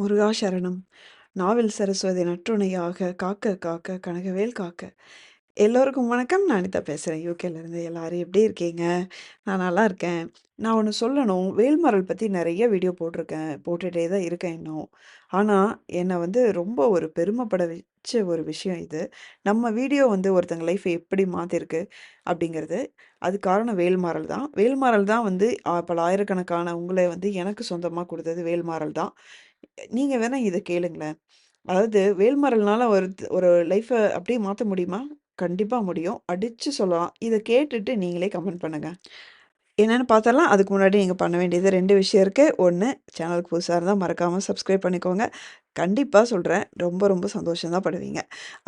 முருகா சரணம். நாவில் சரஸ்வதி நற்றுணையாக காக்க காக்க கனகவேல் காக்க. எல்லோருக்கும் வணக்கம். நான் அனிதா பேசுகிறேன் யூகேலேருந்து. எல்லோரும் எப்படி இருக்கீங்க? நான் நல்லா இருக்கேன். நான் ஒன்று சொல்லணும். வேல்மரல் பற்றி நிறைய வீடியோ போட்டிருக்கேன். போட்டுகிட்டே தான் இருக்கேன் இன்னும். ஆனால் என்னை வந்து ரொம்ப ஒரு பெருமைப்பட வச்ச ஒரு விஷயம் இது. நம்ம வீடியோ வந்து ஒருத்தங்க லைஃப்பை எப்படி மாற்றிருக்கு அப்படிங்கிறது. அது காரணம் வேல்மாறல் தான். வேல்மாறல் தான் வந்து பல ஆயிரக்கணக்கான உங்களை வந்து எனக்கு சொந்தமாக கொடுத்தது வேல்மாறல் தான். நீங்கள் வேணால் இதை கேளுங்களேன். அதாவது வேல்மரல்னால ஒரு ஒரு லைஃப்பை அப்படியே மாற்ற முடியுமா? கண்டிப்பாக முடியும். அடித்து சொல்லலாம். இதை கேட்டுட்டு நீங்களே கமெண்ட் பண்ணுங்க. என்னென்னு பார்த்தாலாம் அதுக்கு முன்னாடி நீங்கள் பண்ண வேண்டியது ரெண்டு விஷயம் இருக்குது ஒன்று சேனலுக்கு புதுசாக இருந்தால் மறக்காமல் சப்ஸ்கிரைப் பண்ணிக்கோங்க. கண்டிப்பாக சொல்கிறேன் ரொம்ப ரொம்ப சந்தோஷம் தான் படுவீங்க.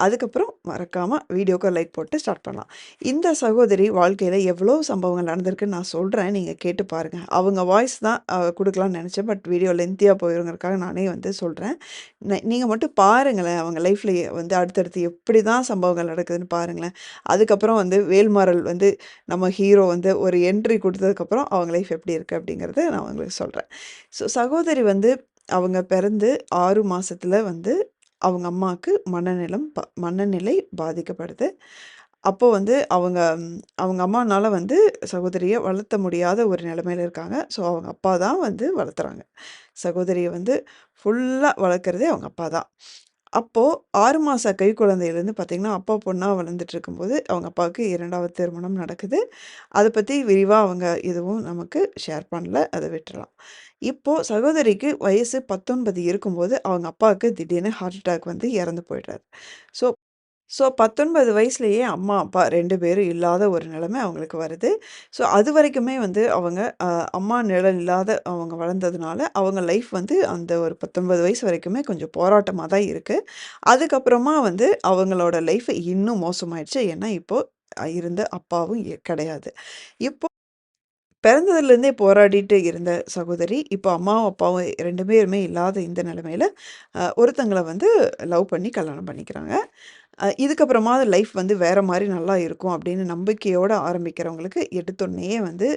அதுக்கப்புறம் மறக்காமல் வீடியோக்கு லைக் போட்டு ஸ்டார்ட் பண்ணலாம். இந்த சகோதரி வாழ்க்கையில் எவ்வளோ சம்பவங்கள் நடந்திருக்குன்னு நான் சொல்கிறேன் நீங்கள் கேட்டு பாருங்கள் அவங்க வாய்ஸ் தான் கொடுக்கலான்னு நினச்சேன் பட் வீடியோ லென்த்தியாக போயிருங்கிறதுக்காக நானே வந்து சொல்கிறேன் நீங்கள் மட்டும் பாருங்களேன். அவங்க லைஃப்பில் வந்து அடுத்தடுத்து எப்படி தான் சம்பவங்கள் நடக்குதுன்னு பாருங்களேன். அதுக்கப்புறம் வந்து வேல்மாறல் வந்து நம்ம ஹீரோ வந்து ஒரு என்ட்ரி கொடுத்ததுக்கப்புறம் அவங்க லைஃப் எப்படி இருக்குது அப்படிங்கிறத நான் உங்களுக்கு சொல்கிறேன் ஸோ சகோதரி வந்து அவங்க பிறந்து ஆறு மாதத்தில் வந்து அவங்க அம்மாவுக்கு மனநிலம் ப மனநிலை பாதிக்கப்படுது. அப்போ வந்து அவங்க அவங்க அம்மானால் வந்து சகோதரியை வளர்த்த முடியாத ஒரு நிலமையில இருக்காங்க. ஸோ அவங்க அப்பா தான் வந்து வளர்த்துறாங்க. சகோதரியை வந்து ஃபுல்லாக வளர்க்குறதே அவங்க அப்பா தான். அப்போ 6 மாச கைக்குழந்தையிலேருந்து பார்த்திங்கன்னா அப்பா பொண்ணாக வளர்ந்துட்டு இருக்கும்போது அவங்க அப்பாவுக்கு இரண்டாவது திருமணம் நடக்குது. அதை பற்றி விரிவாக அவங்க எதுவும் நமக்கு ஷேர் பண்ணல. அதை விட்டுறலாம். இப்போது சகோதரிக்கு வயசு 19 இருக்கும்போது, அவங்க அப்பாவுக்கு திடீர்னு ஹார்ட் அட்டாக் வந்து இறந்து போயிடுறாரு. ஸோ ஸோ பத்தொன்பது வயசுலேயே அம்மா, அப்பா ரெண்டு பேரும் இல்லாத ஒரு நிலைமை அவங்களுக்கு வருது. ஸோ அது வரைக்குமே வந்து அவங்க அம்மா நிழல் இல்லாத அவங்க வளர்ந்ததுனால, அவங்க லைஃப் வந்து அந்த ஒரு 19 வயசு வரைக்குமே கொஞ்சம் போராட்டமாக தான் இருக்குது அதுக்கப்புறமா வந்து அவங்களோட லைஃப் இன்னும் மோசமாயிடுச்சு. ஏன்னா, இப்போது இருந்த அப்பாவும் கிடையாது. இப்போ பிறந்ததுலேருந்தே போராடிட்டு இருந்த சகோதரி, இப்போ அம்மாவும், அப்பாவும் ரெண்டு பேருமே இல்லாத இந்த நிலமையில் ஒருத்தங்களை வந்து லவ் பண்ணி கல்யாணம் பண்ணிக்கிறாங்க. இதுக்கப்புறமா அது லைஃப் வந்து வேற மாதிரி நல்லா இருக்கும் அப்படின்னு நம்பிக்கையோட ஆரம்பிக்கிறவங்களுக்கு எடுத்தோடனே வந்து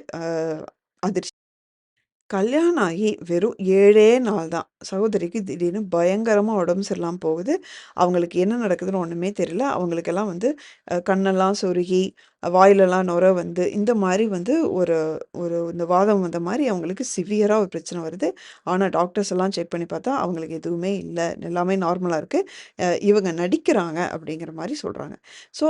அதிர்ச்சி. கல்யாணம் ஆகி வெறும் ஏழே நாள் தான். சகோதரிக்கு திடீர்னு பயங்கரமாக உடம்பு சரியில்லாமல் போகுது. அவங்களுக்கு என்ன நடக்குதுன்னு ஒன்றுமே தெரியல. அவங்களுக்கெல்லாம் வந்து கண்ணெல்லாம் சொருகி, வாயிலெல்லாம் நுர வந்து, இந்த மாதிரி வந்து ஒரு ஒரு இந்த வாதம் வந்த மாதிரி அவங்களுக்கு சிவியராக ஒரு பிரச்சனை வருது. ஆனால் டாக்டர்ஸ் எல்லாம் செக் பண்ணி பார்த்தா, அவங்களுக்கு எதுவுமே இல்லை எல்லாமே நார்மலாக இருக்குது இவங்க நடிக்கிறாங்க அப்படிங்கிற மாதிரி சொல்கிறாங்க ஸோ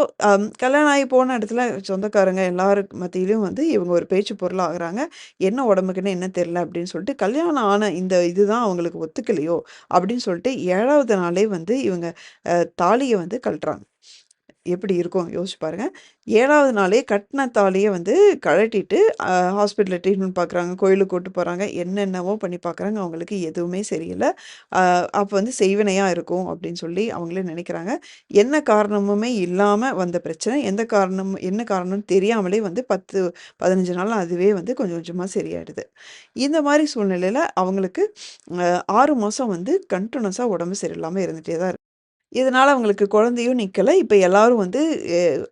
கல்யாணம் ஆகி போன இடத்துல சொந்தக்காரங்க எல்லாருக்கு மத்தியிலையும் வந்து இவங்க ஒரு பேச்சு பொருளா ஆகுறாங்க. என்ன உடம்புக்குன்னு என்ன தெரில அப்படின்னு சொல்லிட்டு, கல்யாணம் ஆன இந்த இதுதான் அவங்களுக்கு ஒத்துக்கலையோ அப்படின்னு சொல்லிட்டு ஏழாவது நாளே வந்து இவங்க தாலியை வந்து கழட்டுறாங்க. எப்படி இருக்கும் யோசிச்சு பாருங்கள் ஏழாவது நாளே கட்டின தாலியை வந்து கழட்டிட்டு ஹாஸ்பிட்டலில் ட்ரீட்மெண்ட் பார்க்குறாங்க, கோயிலுக்கு கூட்டு போகிறாங்க என்னென்னவோ பண்ணி பார்க்குறாங்க. அவங்களுக்கு எதுவுமே சரியில்லை அப்போ வந்து செய்வினையாக இருக்கும் அப்படின்னு சொல்லி அவங்களே நினைக்கிறாங்க. என்ன காரணமுமே இல்லாமல் வந்த பிரச்சனை, எந்த காரணம் என்ன காரணம்னு தெரியாமலே வந்து பத்து பதினஞ்சு நாள் அதுவே வந்து கொஞ்சம் கொஞ்சமாக சரியாயிடுது. இந்த மாதிரி சூழ்நிலையில் அவங்களுக்கு ஆறு மாதம் வந்து கண்டினியூஸாக உடம்பு சரியில்லாமல் இருந்துகிட்டே தான் இதனால் அவங்களுக்கு குழந்தையும் நிற்கலை இப்போ எல்லாரும் வந்து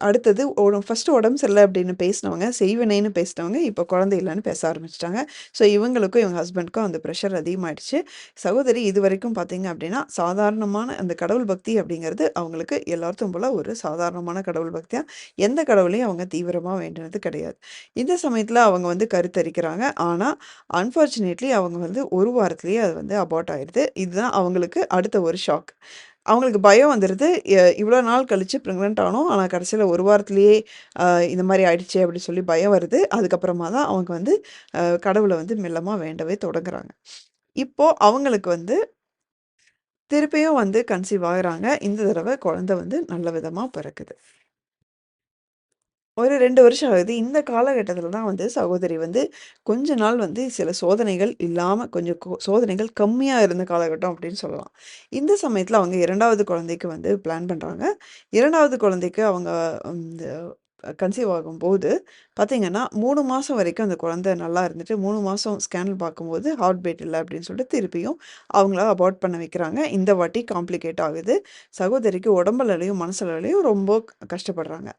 அடுத்தது ஃபஸ்ட்டு ஃபர்ஸ்ட்டு உடம்பு சரியில்லை அப்படின்னு பேசினவங்க, செய்வினைன்னு பேசினவங்க, இப்போ குழந்தை இல்லைன்னு பேச ஆரம்பிச்சிட்டாங்க ஸோ இவங்களுக்கும் இவங்க ஹஸ்பண்ட்க்கும் அந்த ப்ரெஷர் அதிகமாகிடுச்சு சகோதரி இது வரைக்கும் பார்த்தீங்க அப்படின்னா, சாதாரணமான அந்த கடவுள் பக்தி அப்படிங்கிறது அவங்களுக்கு எல்லார்த்தும் போல் ஒரு சாதாரணமான கடவுள் பக்தியாக எந்த கடவுளையும் அவங்க தீவிரமாக வேண்டினது கிடையாது. இந்த சமயத்தில் அவங்க வந்து கருத்தரிக்கிறாங்க. ஆனால் அன்பார்ச்சுனேட்லி அவங்க வந்து ஒரு வாரத்துலேயே அது வந்து அபார்ட் ஆயிடுது. இதுதான் அவங்களுக்கு அடுத்த ஒரு ஷாக். அவங்களுக்கு பயம் வந்துடுது இவ்வளோ நாள் கழிச்சு ப்ரெக்னென்ட் ஆனோம். ஆனால் கடைசியில் ஒரு வாரத்துலேயே இந்த மாதிரி ஆயிடுச்சு அப்படின்னு சொல்லி பயம் வருது. அதுக்கப்புறமா தான் அவங்க வந்து கடவுளை வந்து மெல்லமாக வேண்டவே தொடங்குறாங்க. இப்போது அவங்களுக்கு வந்து திருப்பியும் வந்து கன்சீவ் ஆகுறாங்க. இந்த தடவை குழந்தை வந்து நல்ல விதமாக பிறக்குது. ஒரு ரெண்டு வருஷம் ஆகுது. இந்த காலகட்டத்தில் தான் வந்து சகோதரி வந்து கொஞ்ச நாள் வந்து சில சோதனைகள் இல்லாமல் கொஞ்சம் சோதனைகள் கம்மியாக இருந்த காலகட்டம் அப்படின்னு சொல்லலாம். இந்த சமயத்தில் அவங்க இரண்டாவது குழந்தைக்கு வந்து பிளான் பண்ணுறாங்க இரண்டாவது குழந்தைக்கு அவங்க கன்சீவ் ஆகும்போது பார்த்தீங்கன்னா, மூணு மாதம் வரைக்கும் அந்த குழந்தை நல்லா இருந்துட்டு, மூணு மாதம் ஸ்கேன் பார்க்கும்போது ஹார்ட் பீட் இல்லை அப்படின்னு சொல்லிட்டு திருப்பியும் அவங்கள அபார்ட் பண்ண வைக்கிறாங்க. இந்த வாட்டி காம்ப்ளிகேட் ஆகுது. சகோதரிக்கு உடம்பளவிலயும், மனசளவிலயும் ரொம்ப கஷ்டப்படுறாங்க.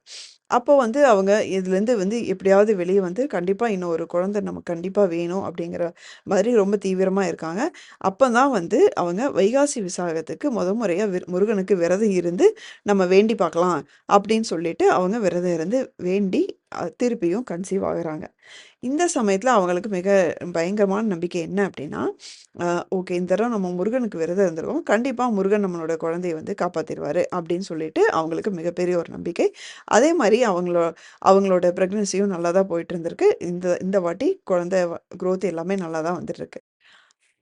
அப்போ வந்து அவங்க இதுலேருந்து வந்து எப்படியாவது வெளியே வந்து கண்டிப்பாக இன்னும் ஒரு குழந்தை நமக்கு கண்டிப்பாக வேணும் அப்படிங்கிற மாதிரி ரொம்ப தீவிரமாக இருக்காங்க. அப்போ தான் வந்து அவங்க வைகாசி விசாகத்துக்கு முத முறையாக விர் முருகனுக்கு விரதம் இருந்து நம்ம வேண்டி பார்க்கலாம் அப்படின்னு சொல்லிட்டு அவங்க விரதம் இருந்து வேண்டி திருப்பியும் கன்சீவ் ஆகுறாங்க. இந்த சமயத்தில் அவங்களுக்கு மிக பயங்கரமான நம்பிக்கை என்ன அப்படின்னா, ஓகே இந்த தடவை நம்ம முருகனுக்கு விரதம் இருந்திருக்கோம். கண்டிப்பாக முருகன் நம்மளோட குழந்தைய வந்து காப்பாற்றிடுவார் அப்படின்னு சொல்லிட்டு அவங்களுக்கு மிகப்பெரிய ஒரு நம்பிக்கை. அதே மாதிரி அவங்களோ அவங்களோட ப்ரெக்னன்சியும் நல்லா தான் போயிட்டு இருந்திருக்கு. இந்த இந்த வாட்டி குழந்தை க்ரோத் குரோத் எல்லாமே நல்லா தான் வந்துட்டுருக்கு.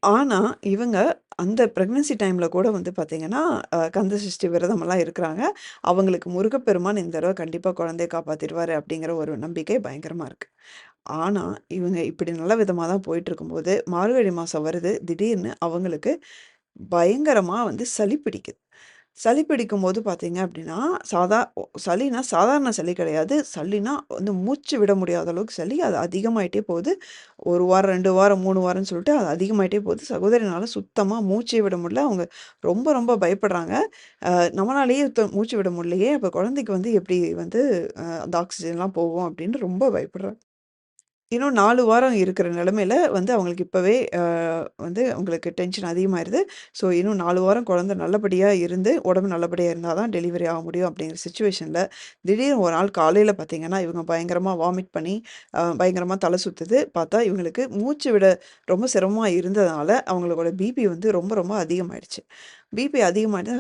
ஆனால் இவங்க அந்த பிரெக்னன்சி டைமில் கூட வந்து பார்த்தீங்கன்னா, கந்த சஷ்டி விரதமெல்லாம் இருக்கிறாங்க. அவங்களுக்கு முருகப்பெருமான் இந்த தடவை கண்டிப்பாக குழந்தைய காப்பாற்றிடுவார் அப்படிங்கிற ஒரு நம்பிக்கை பயங்கரமாக இருக்குது ஆனால் இவங்க இப்படி நல்ல விதமாக தான் போயிட்டுருக்கும்போது, மார்கழி மாதம் வருது. திடீர்னு அவங்களுக்கு பயங்கரமாக வந்து சளி பிடிக்குது. சளி பிடிக்கும் போது பார்த்தீங்க அப்படின்னா, சாதா ஒ சளினா சாதாரண சளி கிடையாது. சளினா வந்து மூச்சு விட முடியாத அளவுக்கு சளி. அது அதிகமாயிட்டே போகுது. 1 வாரம், 2 வாரம், 3 வாரம்ன்னு சொல்லிட்டு அது அதிகமாயிட்டே போகுது. சகோதரினால சுத்தமா மூச்சே விட முடியல. அவங்க ரொம்ப ரொம்ப பயப்படுறாங்க. அ நம்மளாலேயே த மூச்சு விட முடியலையே! அப்போ குழந்தைக்கு வந்து எப்படி வந்து அ அந்த ஆக்ஸிஜன்லாம் போகும் அப்படின்னு ரொம்ப பயப்படுறாங்க. இன்னும் நாலு வாரம் இருக்கிற நிலமையில வந்து அவங்களுக்கு இப்போவே வந்து அவங்களுக்கு டென்ஷன் அதிகமாயிருது. ஸோ இன்னும் நாலு வாரம் குழந்தை நல்லபடியாக இருந்து, உடம்பு நல்லபடியாக இருந்தால் தான் டெலிவரி ஆக முடியும் அப்படிங்கிற சுச்சுவேஷனில் திடீர்னு ஒரு நாள் காலையில் பார்த்தீங்கன்னா, இவங்க பயங்கரமாக வாமிட் பண்ணி, பயங்கரமாக தலை சுற்றுது பார்த்தா இவங்களுக்கு மூச்சு விட ரொம்ப சிரமமாக இருந்ததுனால, அவங்களோட பிபி வந்து ரொம்ப ரொம்ப அதிகமாயிடுச்சு. பிபி அதிகமாக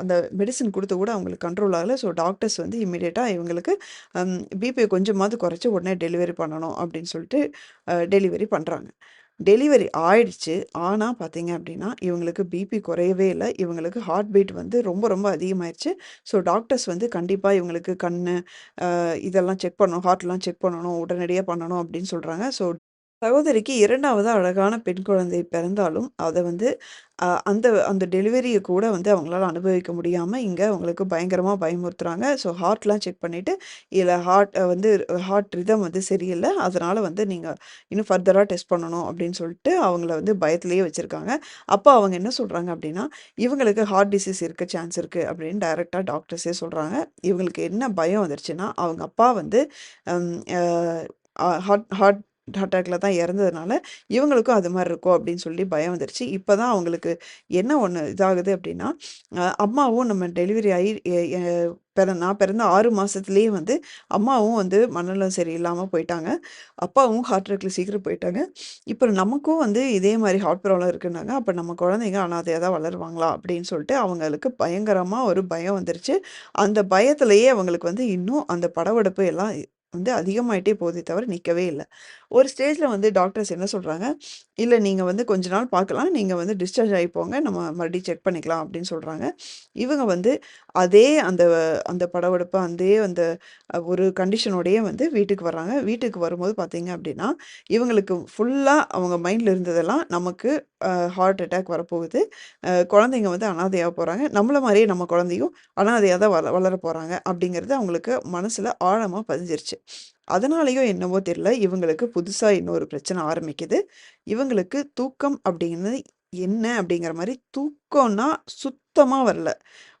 அந்த மெடிசன் கொடுத்து கூட அவங்களுக்கு கண்ட்ரோல் ஆகலை ஸோ டாக்டர்ஸ் வந்து இம்மிடியேட்டாக இவங்களுக்கு பிபியை கொஞ்சமாவது குறைச்சி உடனே டெலிவரி பண்ணணும் அப்படின்னு சொல்லிட்டு டெலிவரி பண்ணுறாங்க டெலிவரி ஆயிடுச்சு. ஆனால் பார்த்தீங்க அப்படின்னா, இவங்களுக்கு பிபி குறையவே இல்லை இவங்களுக்கு ஹார்ட் பீட் வந்து ரொம்ப ரொம்ப அதிகமாயிடுச்சு ஸோ டாக்டர்ஸ் வந்து கண்டிப்பாக இவங்களுக்கு கண் இதெல்லாம் செக் பண்ணணும். ஹார்ட்லாம் செக் பண்ணணும். உடனடியாக பண்ணணும் அப்படின்னு சொல்கிறாங்க ஸோ சகோதரிக்கு இரண்டாவது அழகான பெண் குழந்தை பிறந்தாலும், அதை வந்து அந்த அந்த டெலிவரியை கூட வந்து அவங்களால அனுபவிக்க முடியாமல் இங்கே அவங்களுக்கு பயங்கரமாக பயமுறுத்துறாங்க. ஸோ ஹார்ட்லாம் செக் பண்ணிவிட்டு இதில் ஹார்ட் வந்து ஹார்ட் ரிதம் வந்து சரியில்லை. அதனால் வந்து நீங்கள் இன்னும் ஃபர்தராக டெஸ்ட் பண்ணணும் அப்படின்னு சொல்லிட்டு, அவங்கள வந்து பயத்திலேயே வச்சுருக்காங்க. அப்போ அவங்க என்ன சொல்கிறாங்க அப்படின்னா, இவங்களுக்கு ஹார்ட் டிசீஸ் இருக்க சான்ஸ் இருக்குது அப்படின்னு டைரெக்டாக டாக்டர்ஸே சொல்கிறாங்க இவங்களுக்கு என்ன பயம் வந்துருச்சுன்னா, அவங்க அப்பா வந்து ஹார்ட் ஹார்ட் அட்டாக்ல தான் இறந்ததுனால, இவங்களுக்கும் அது மாதிரி இருக்கும் அப்படின்னு சொல்லி பயம் வந்துருச்சு. இப்போ தான் அவங்களுக்கு என்ன ஒன்று இதாகுது அப்படின்னா, அம்மாவும் நம்ம டெலிவரி ஆகி பிற நான் பிறந்த ஆறு மாதத்துலேயே வந்து அம்மாவும் வந்து மனநலம் சரியில்லாமல் போயிட்டாங்க. அப்பாவும் ஹார்ட் அட்டாக்ல சீக்கிரம் போயிட்டாங்க. இப்போ நமக்கும் வந்து இதே மாதிரி ஹார்ட் ப்ராப்ளம் இருக்குன்னாங்க. அப்போ நம்ம குழந்தைங்க அனாதையாக தான் வளருவாங்களா? அப்படின்னு சொல்லிட்டு அவங்களுக்கு பயங்கரமாக ஒரு பயம் வந்துருச்சு. அந்த பயத்திலேயே அவங்களுக்கு வந்து இன்னும் அந்த படவெடுப்பு எல்லாம் வந்து அதிகமாயிட்டே போதே தவிர நிற்கவே இல்லை ஒரு ஸ்டேஜில் வந்து டாக்டர்ஸ் என்ன சொல்கிறாங்க இல்லை நீங்கள் வந்து கொஞ்ச நாள் பார்க்கலாம். நீங்கள் வந்து டிஸ்சார்ஜ் ஆகி போங்க. நம்ம மறுபடியும் செக் பண்ணிக்கலாம்." அப்படின்னு சொல்கிறாங்க இவங்க வந்து அதே அந்த அந்த படவெடுப்பு அதே அந்த ஒரு கண்டிஷனோடையே வந்து வீட்டுக்கு வர்றாங்க. வீட்டுக்கு வரும்போது பார்த்தீங்க அப்படின்னா, இவங்களுக்கு ஃபுல்லாக அவங்க மைண்டில் இருந்ததெல்லாம் நமக்கு ஹார்ட் அட்டாக் வரப்போகுது. குழந்தைங்க வந்து அனாதையாக போகிறாங்க நம்மள மாதிரியே நம்ம குழந்தையும் அனாதையாக தான் வள வளர போகிறாங்க அப்படிங்கிறது அவங்களுக்கு மனசில் ஆழமாக பதிஞ்சிருச்சு. அதனாலயோ என்னவோ தெரியல, இவங்களுக்கு புதுசாக இன்னொரு பிரச்சனை ஆரம்பிக்குது. இவங்களுக்கு தூக்கம் அப்படிங்கிறது என்ன அப்படிங்கிற மாதிரி தூக்கம்னா சுத்தமாக வரல.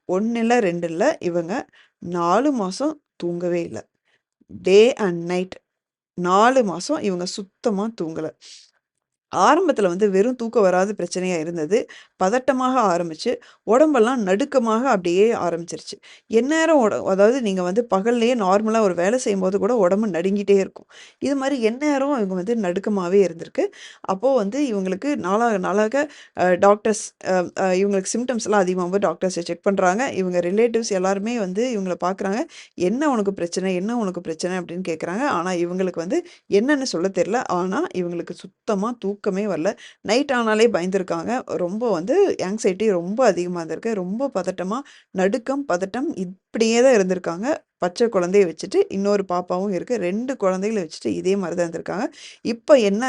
ஒன்று இல்லை ரெண்டு இல்லை இவங்க நாலு மாதம் தூங்கவே இல்லை டே அண்ட் நைட் நாலு மாதம் இவங்க சுத்தமாக தூங்கலை ஆரம்பத்தில் வந்து வெறும் தூக்கம் வராத பிரச்சனையாக இருந்தது. பதட்டமாக ஆரம்பிச்சு, உடம்பெல்லாம் நடுக்கமாக அப்படியே ஆரம்பிச்சிருச்சு எந்நேரம் உட அதாவது நீங்கள் வந்து பகல்லையே நார்மலாக ஒரு வேலை செய்யும்போது கூட உடம்பு நடுங்கிட்டே இருக்கும். இது மாதிரி எந்நேரம் இவங்க வந்து நடுக்கமாகவே இருந்திருக்கு. அப்போது வந்து இவங்களுக்கு நாளாக நாளாக டாக்டர்ஸ் இவங்களுக்கு சிம்டம்ஸ்லாம் அதிகமாகும்போது டாக்டர்ஸை செக் பண்ணுறாங்க இவங்க ரிலேட்டிவ்ஸ் எல்லாருமே வந்து இவங்கள பார்க்குறாங்க. "என்ன உனக்கு பிரச்சனை? என்ன உனக்கு பிரச்சனை?" அப்படின்னு கேட்குறாங்க. ஆனால் இவங்களுக்கு வந்து என்னென்னு சொல்ல தெரியல. ஆனால் இவங்களுக்கு சுத்தமாக தூக்கம் தூக்கமே வரல. நைட் ஆனாலே பயந்துருக்காங்க. ரொம்ப வந்து ஆங்ஸைட்டி ரொம்ப அதிகமாக இருந்திருக்கு. ரொம்ப பதட்டமாக நடுக்கம், பதட்டம் இப்படியே தான் இருந்திருக்காங்க. பச்சை குழந்தைய வச்சுட்டு, இன்னொரு பாப்பாவும் இருக்குது ரெண்டு குழந்தைகள வச்சுட்டு இதே மாதிரி தான் இருந்திருக்காங்க. இப்போ என்ன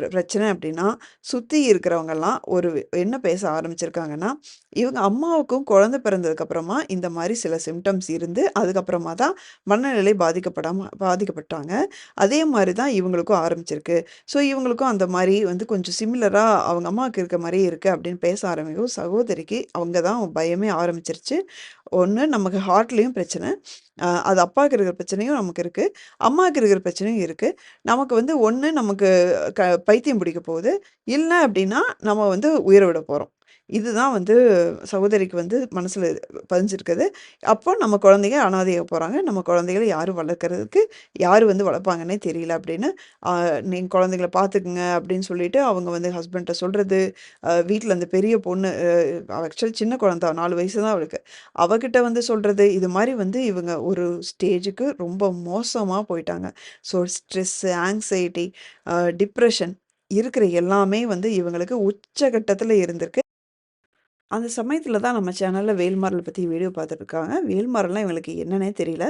பிரச்சனை அப்படின்னா, சுற்றி இருக்கிறவங்கெல்லாம் ஒரு என்ன பேச ஆரம்பிச்சிருக்காங்கன்னா, இவங்க அம்மாவுக்கும் குழந்தை பிறந்ததுக்கப்புறமா இந்த மாதிரி சில சிம்டம்ஸ் இருந்து, அதுக்கப்புறமா தான் மனநிலை பாதிக்கப்படாம பாதிக்கப்பட்டாங்க. அதே மாதிரி தான் இவங்களுக்கும் ஆரம்பிச்சிருக்கு. ஸோ இவங்களுக்கும் அந்த மாதிரி வந்து கொஞ்சம் சிமிலராக அவங்க அம்மாவுக்கு இருக்க மாதிரி இருக்குது அப்படின்னு பேச ஆரம்பிக்கும் சகோதரிக்கு அவங்க தான் பயமே ஆரம்பிச்சிருச்சு. ஒன்று நமக்கு ஹார்ட்லேயும் பிரச்சனை. அது அப்பாவுக்கு இருக்கிற பிரச்சனையும் நமக்கு இருக்குது அம்மாவுக்கு இருக்கிற பிரச்சனையும் இருக்குது நமக்கு வந்து ஒன்று நமக்கு க பைத்தியம் பிடிக்க போகுது. இல்லை அப்படின்னா, நம்ம வந்து உயிரை விட போகிறோம் இதுதான் வந்து சகோதரிக்கு வந்து மனசில் பதிஞ்சிருக்குது. அப்போ நம்ம குழந்தைங்க அனாதையாக போகிறாங்க நம்ம குழந்தைகள யார் வளர்க்கறதுக்கு யார் வந்து வளர்ப்பாங்கன்னே தெரியல அப்படின்னு, நீங்கள் குழந்தைங்கள பார்த்துக்குங்க அப்படின்னு சொல்லிட்டு அவங்க வந்து ஹஸ்பண்ட்டை சொல்கிறது வீட்டில் அந்த பெரிய பொண்ணு ஆக்சுவலி சின்ன குழந்தை நாலு வயசு தான் அவளுக்கு. அவகிட்ட வந்து சொல்கிறது இது மாதிரி வந்து இவங்க ஒரு ஸ்டேஜுக்கு ரொம்ப மோசமாக போயிட்டாங்க. ஸோ ஸ்ட்ரெஸ்ஸு, ஆங்ஸைட்டி, டிப்ரெஷன் இருக்கிற எல்லாமே வந்து இவங்களுக்கு உச்சகட்டத்தில் இருந்திருக்கு. அந்த சமயத்தில் தான் நம்ம சேனலில் வேல்மாரலை பற்றி வீடியோ பார்த்துட்ருக்காங்க வேல்மாறல்னா இவங்களுக்கு என்னன்னே தெரியல.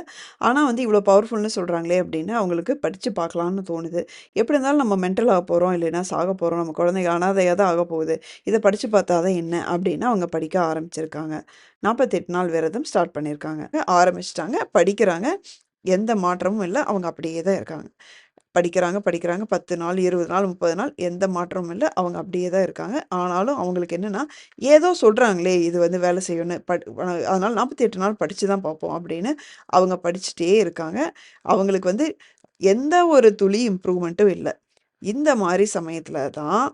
ஆனால் வந்து இவ்வளோ பவர்ஃபுல்னு சொல்கிறாங்களே அப்படின்னு அவங்களுக்கு படித்து பார்க்கலான்னு தோணுது. எப்படி இருந்தாலும் நம்ம மென்டல் ஆக போகிறோம் இல்லைன்னா சாக போகிறோம் நம்ம குழந்தைங்க அனாதையாக தான் ஆகப்போகுது. இதை படித்து பார்த்தா தான் என்ன அப்படின்னு அவங்க படிக்க ஆரம்பிச்சிருக்காங்க. 48 நாள் விரதம் ஸ்டார்ட் பண்ணியிருக்காங்க. ஆரம்பிச்சிட்டாங்க படிக்கிறாங்க. எந்த மாற்றமும் இல்லை அவங்க அப்படியே தான் இருக்காங்க. படிக்கிறாங்க, படிக்கிறாங்க. 10 நாள், 20 நாள், 30 நாள் எந்த மாற்றமும் இல்லை அவங்க அப்படியே தான் இருக்காங்க. ஆனாலும் அவங்களுக்கு என்னென்னா ஏதோ சொல்கிறாங்களே இது வந்து வேலை செய்யும்னு. பட் அதனால 48 நாள் படித்து தான் பார்ப்போம் அப்படின்னு அவங்க படிச்சுட்டே இருக்காங்க. அவங்களுக்கு வந்து எந்த ஒரு துளி இம்ப்ரூவ்மெண்ட்டும் இல்லை இந்த மாதிரி சமயத்தில் தான்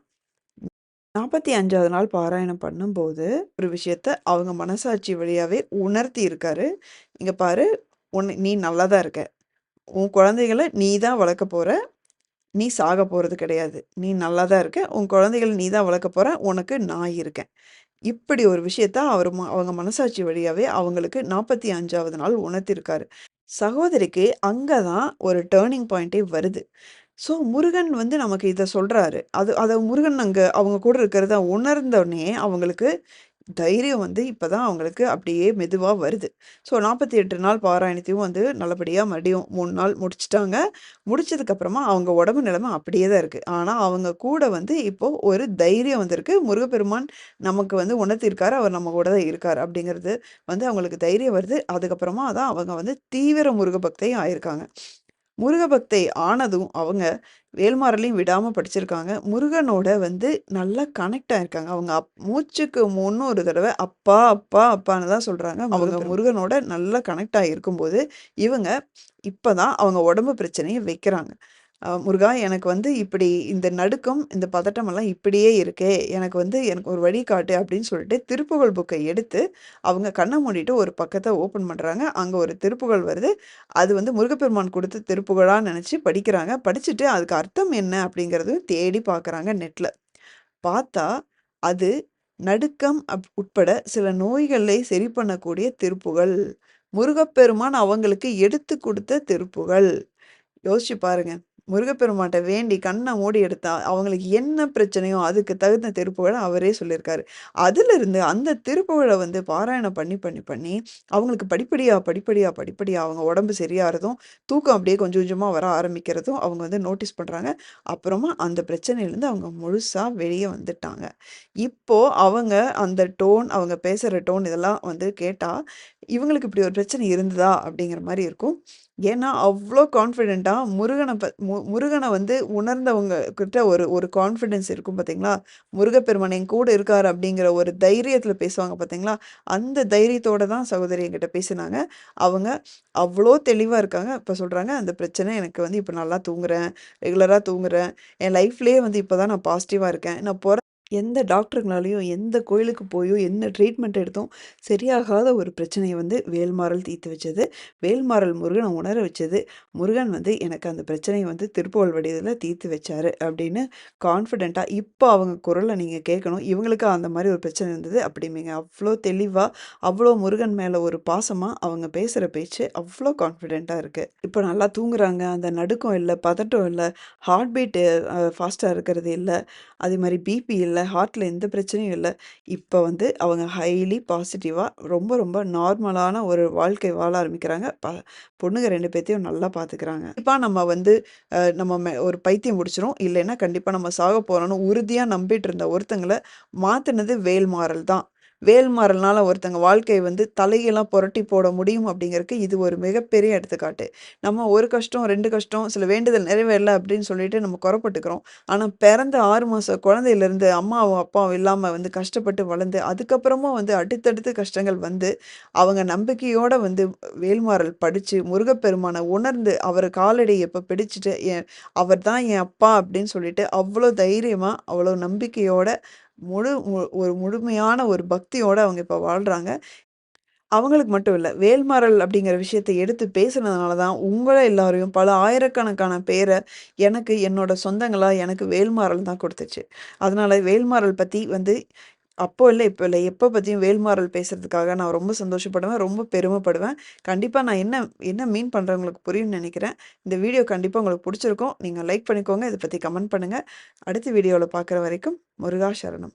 45வது நாள் பாராயணம் பண்ணும்போது, ஒரு விஷயத்த அவங்க மனசாட்சி வழியாகவே உணர்த்தி இருக்காரு. இங்கே பாரு, உன் நீ நல்லா தான் இருக்க. உன் குழந்தைகளை நீ தான் வளர்க்க போகிற நீ சாக போகிறது கிடையாது. நீ நல்லா தான் இருக்க. உன் குழந்தைகளை நீ தான் வளர்க்க போகிற உனக்கு நான் இருக்கேன்." இப்படி ஒரு விஷயத்த அவர் அவங்க மனசாட்சி வழியாகவே அவங்களுக்கு 45வது நாள் உணர்த்தியிருக்காரு. சகோதரிக்கு அங்கே தான் ஒரு டேர்னிங் பாயிண்ட்டே வருது. ஸோ முருகன் வந்து நமக்கு இதை சொல்கிறாரு அது அதை முருகன் அங்கே அவங்க கூட இருக்கிறத உணர்ந்தோடனே அவங்களுக்கு தைரியம் வந்து இப்போ தான் அவங்களுக்கு அப்படியே மெதுவாக வருது. ஸோ 48 நாள் பாராயணத்தையும் வந்து நல்லபடியாக மறுபடியும் மூணு நாள் முடிச்சிட்டாங்க முடிச்சதுக்கப்புறமா அவங்க உடம்பு நிலைமை அப்படியே தான் இருக்குது ஆனால் அவங்க கூட வந்து இப்போது ஒரு தைரியம் வந்திருக்கு. முருகப்பெருமான் நமக்கு வந்து உணர்த்தியிருக்காரு. அவர் நம்ம கூட தான் இருக்கார் அப்படிங்கிறது வந்து அவங்களுக்கு தைரியம் வருது. அதுக்கப்புறமா தான் அவங்க வந்து தீவிர முருக பக்தையும் ஆயிருக்காங்க. முருக பக்தை ஆனதும் அவங்க வேல்மாறலையும் விடாம படிச்சிருக்காங்க. முருகனோட வந்து நல்லா கனெக்ட் ஆயிருக்காங்க. அவங்க அப் மூச்சுக்கு முன்னொரு தடவ அப்பா, அப்பா, அப்பான்னு தான் சொல்றாங்க. அவங்க முருகனோட நல்லா கனெக்ட் ஆகியிருக்கும்போது, இவங்க இப்ப தான் அவங்க உடம்பு பிரச்சனைய வைக்கிறாங்க. "முருகா எனக்கு வந்து இப்படி இந்த நடுக்கம், இந்த பதட்டமெல்லாம் இப்படியே இருக்கே. எனக்கு வந்து எனக்கு ஒரு வழிகாட்டு அப்படின்னு சொல்லிட்டு திருப்புகழ் புக்கை எடுத்து அவங்க கண்ணை மூடிட்டு ஒரு பக்கத்தை ஓப்பன் பண்ணுறாங்க அங்கே ஒரு திருப்புகழ் வருது. அது வந்து முருகப்பெருமான் கொடுத்த திருப்புகழாக நினச்சி படிக்கிறாங்க. படிச்சுட்டு அதுக்கு அர்த்தம் என்ன அப்படிங்கிறதும் தேடி பார்க்குறாங்க நெட்டில் பார்த்தா அது நடுக்கம் அப் உட்பட சில நோய்களை சரி பண்ணக்கூடிய திருப்புகள் முருகப்பெருமான் அவங்களுக்கு எடுத்துக் கொடுத்த திருப்புகள் யோசிச்சு பாருங்கள் முருகப்பெருமாட்ட வேண்டி கண்ணை மூடி எடுத்தா, அவங்களுக்கு என்ன பிரச்சனையோ அதுக்கு தகுந்த திருப்புகழ அவரே சொல்லியிருக்காரு. அதிலிருந்து அந்த திருப்புகழ வந்து பாராயணம் பண்ணி, பண்ணி, பண்ணி அவங்களுக்கு படிப்படியா, படிப்படியா, படிப்படியா அவங்க உடம்பு சரியாகிறதும் தூக்கம் அப்படியே கொஞ்சம் கொஞ்சமா வர ஆரம்பிக்கிறதும் அவங்க வந்து நோட்டீஸ் பண்றாங்க. அப்புறமா அந்த பிரச்சனையிலேருந்து அவங்க முழுசா வெளியே வந்துட்டாங்க. இப்போ அவங்க அந்த டோன், அவங்க பேசுற டோன் இதெல்லாம் வந்து கேட்டா, இவங்களுக்கு இப்படி ஒரு பிரச்சனை இருந்ததா? அப்படிங்கிற மாதிரி இருக்கும். ஏன்னா, அவ்வளோ கான்ஃபிடெண்ட்டாக முருகனை ப மு முருகனை வந்து உணர்ந்தவங்க கிட்ட ஒரு ஒரு கான்ஃபிடென்ஸ் இருக்கும் பார்த்தீங்களா? முருகப்பெருமன் என் கூட இருக்கார் அப்படிங்கிற ஒரு தைரியத்தில் பேசுவாங்க பார்த்தீங்களா? அந்த தைரியத்தோட தான் சகோதரி என்கிட்ட பேசினாங்க. அவங்க அவ்வளோ தெளிவாக இருக்காங்க. இப்போ சொல்கிறாங்க "அந்த பிரச்சனை எனக்கு வந்து இப்போ நல்லா தூங்குறேன். ரெகுலராக தூங்குறேன். என் லைஃப்லேயே வந்து இப்போ தான் நான் பாசிட்டிவாக இருக்கேன். நான் போகிற எந்த டாக்டருங்களாலேயோ எந்த கோயிலுக்கு போயோ என்ன ட்ரீட்மெண்ட் எடுத்தோம் சரியாகாத ஒரு பிரச்சனையை வந்து வேல்மாறல் தீர்த்து வச்சது. வேல்மாறல் முருகனை உணர வச்சது. முருகன் வந்து எனக்கு அந்த பிரச்சனையை வந்து திருப்புகழ் வடிவில் தீர்த்து வச்சாரு." அப்படின்னு கான்ஃபிடெண்ட்டாக இப்போ அவங்க குரலை நீங்கள் கேட்கணும். இவங்களுக்கு அந்த மாதிரி ஒரு பிரச்சனை இருந்தது. அப்படிமேங்க அவ்வளோ தெளிவாக அவ்வளோ முருகன் மேலே ஒரு பாசமாக அவங்க பேசுகிற பேச்சு அவ்வளோ கான்ஃபிடெண்ட்டாக இருக்குது இப்போ நல்லா தூங்குறாங்க. அந்த நடுக்கம் இல்லை பதட்டம் இல்லை ஹார்ட் பீட்டு ஃபாஸ்ட்டாக இருக்கிறது இல்லை அதே மாதிரி பிபி இல்லை ஹார்ட்டில் எந்த பிரச்சனையும் இல்லை இப்போ வந்து அவங்க ஹைலி பாசிட்டிவாக ரொம்ப ரொம்ப நார்மலான ஒரு வாழ்க்கை வாழ ஆரம்பிக்கிறாங்க. ப பொண்ணுங்க ரெண்டு பேர்த்தையும் நல்லா பார்த்துக்கிறாங்க. இப்போ நம்ம வந்து நம்ம மெ ஒரு பைத்தியம் முடிச்சிடும் இல்லைன்னா கண்டிப்பாக நம்ம சாக போகிறோன்னு உறுதியாக நம்பிட்டு இருந்த ஒருத்தவங்கள மாற்றினது வேல் வேல்மாறல் தான். வேல்மாறல்னால ஒருத்தங்க வாழ்க்கை வந்து தலையெல்லாம் புரட்டி போட முடியும் அப்படிங்கிறதுக்கு இது ஒரு மிகப்பெரிய எடுத்துக்காட்டு. நம்ம ஒரு கஷ்டம், ரெண்டு கஷ்டம், சில வேண்டுதல் நிறைவேறல அப்படின்னு சொல்லிட்டு நம்ம குறப்பட்டுக்கிறோம் ஆனால் பிறந்த ஆறு மாதம் குழந்தையிலேருந்து அம்மாவும், அப்பாவும் இல்லாமல் வந்து கஷ்டப்பட்டு வளர்ந்து, அதுக்கப்புறமா வந்து அடுத்தடுத்து கஷ்டங்கள் வந்து, அவங்க நம்பிக்கையோட வந்து வேல்மாறல் படித்து முருகப்பெருமானை உணர்ந்து, அவர் காலடி எப்போ பிடிச்சிட்டு என் அவர் தான் என் அப்பா அப்படின்னு சொல்லிட்டு, அவ்வளோ தைரியமாக அவ்வளோ நம்பிக்கையோட, முழு மு ஒரு முழுமையான ஒரு பக்தியோடு அவங்க இப்போ வாழ்கிறாங்க அவங்களுக்கு மட்டும் இல்லை வேல்மாறல் அப்படிங்கிற விஷயத்த எடுத்து பேசுனதுனால தான், உங்களை எல்லாரையும் பல ஆயிரக்கணக்கான பேரை எனக்கு என்னோட சொந்தங்களாக எனக்கு வேல்மாறல் தான் கொடுத்துச்சு. அதனால வேல்மாறல் பற்றி வந்து அப்போ இல்லை இப்போ இல்லை எப்போ பற்றியும் வேல்மாறல் பேசுகிறதுக்காக நான் ரொம்ப சந்தோஷப்படுவேன். ரொம்ப பெருமைப்படுவேன். கண்டிப்பாக நான் என்ன என்ன மீன் பண்ணுறவங்களுக்கு புரியும்னு நினைக்கிறேன் இந்த வீடியோ கண்டிப்பாக உங்களுக்கு பிடிச்சிருக்கும் நீங்கள் லைக் பண்ணிக்கோங்க. இதை பற்றி கமெண்ட் பண்ணுங்கள் அடுத்த வீடியோவில் பார்க்குற வரைக்கும் முருகா சரணம்.